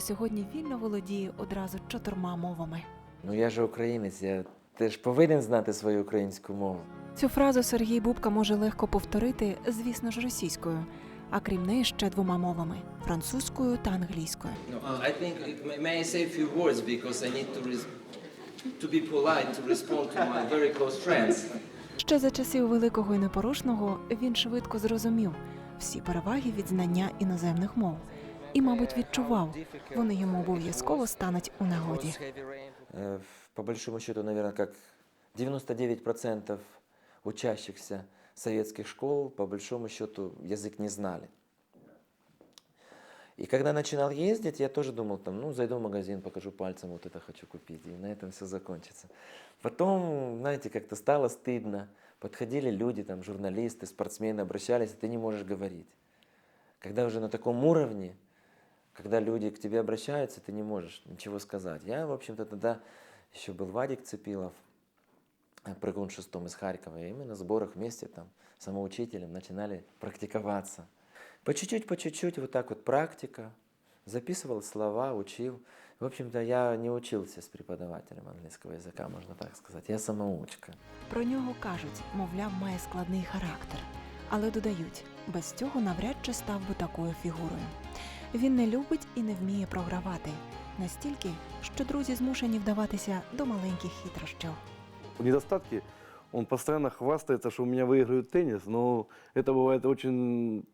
Сьогодні вільно володіє одразу чотирма мовами. Ну я же українець, я теж повинен знати свою українську мову. Цю фразу Сергій Бубка може легко повторити, звісно ж, російською, а крім неї ще двома мовами французькою та англійською. Ще за часів великого і непорушного він швидко зрозумів всі переваги від знання іноземних мов і, мабуть, відчував, вони йому обов'язково стануть у нагоді. Э, По большому счету, наверное, как 99% учащихся советских школ, по большому счету, язык не знали. И когда начинал ездить, я тоже думал, там, ну, зайду в магазин, покажу пальцем, вот это хочу купить, и на этом все закончится. Потом, знаете, как-то стало стыдно. Подходили люди, там, журналисты, спортсмены, обращались, и ты не можешь говорить. Когда уже на таком уровне, когда люди к тебе обращаются, ты не можешь ничего сказать. Я, в общем-то, тогда еще был Вадик Цепилов, э, прыгун шестом из Харькова, и мы на сборах вместе там самоучителем начинали практиковаться. По чуть-чуть, по чуть-чуть, вот так вот практика, записывал слова, учил. В общем-то, я не учился с преподавателем английского языка, можно так сказать. Я самоучка. Про нього кажуть, мовляв, має складний характер, але додають, без цього навряд чи став би такою фігурою. Він не любить і не вміє програвати настільки, що друзі змушені вдаватися до маленьких хитрощів. недостатки. Он постоянно хвастается, что у меня выигрывает теннис, но это бывает очень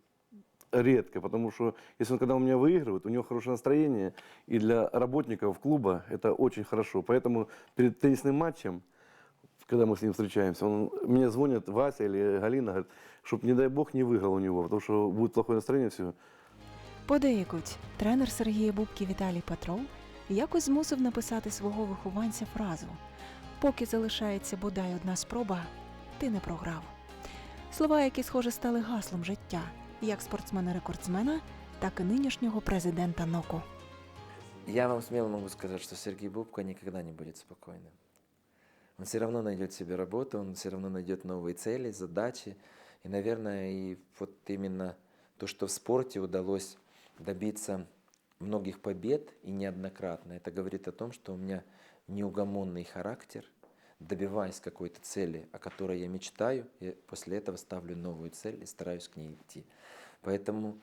редко, потому что если он когда у меня выигрывает, у него хорошее настроение, и для работников клуба это очень хорошо. Поэтому перед теннисным матчем, когда мы с ним встречаемся, он, мне звонит Вася или Галина, говорит, чтобы, не дай бог, не выиграл у него, потому что будет плохое настроение, все. Подейкуть, тренер Сергія Бубки Віталій Петров якось змусив написати свого вихованця фразу Поки залишається бодай одна спроба, ти не програв. Слова, які, схоже, стали гаслом життя, як спортсмена-рекордсмена, так і нинішнього президента НОКу. Я вам смело могу сказать, что Сергей Бубка никогда не будет спокойным. Он все равно найдет себе работу, он все равно найдет новые цели, задачи. И, наверное, и вот именно то, что в спорте удалось добиться многих побед и неоднократно, это говорит о том, что у меня неугомонный характер, добиваясь какой-то цели, о которой я мечтаю, я после этого ставлю новую цель и стараюсь к ней идти. Поэтому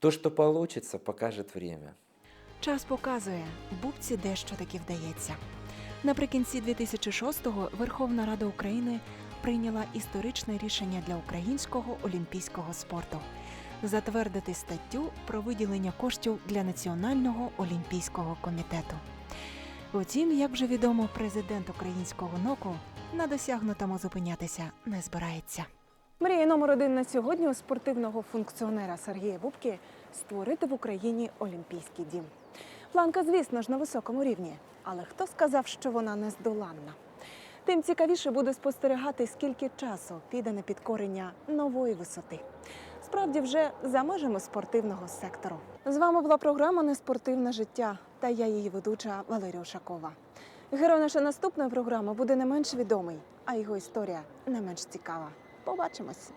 то, что получится, покажет время. Час показує, бубці дещо таки вдається. Наприкінці 2006-го Верховна Рада України прийняла історичне рішення для українського олімпійського спорту затвердити статтю про виділення коштів для Національного олімпійського комітету. Утім, як вже відомо, президент українського НОКу на досягнутому зупинятися не збирається. Мрія номер один на сьогодні у спортивного функціонера Сергія Бубки створити в Україні Олімпійський дім. Планка, звісно ж, на високому рівні, але хто сказав, що вона нездоланна? Тим цікавіше буде спостерігати, скільки часу піде на підкорення нової висоти справді вже за межами спортивного сектору. З вами була програма Неспортивне життя та я її ведуча Валерія Ушакова. Герой нашої наступної програми буде не менш відомий, а його історія не менш цікава. Побачимось.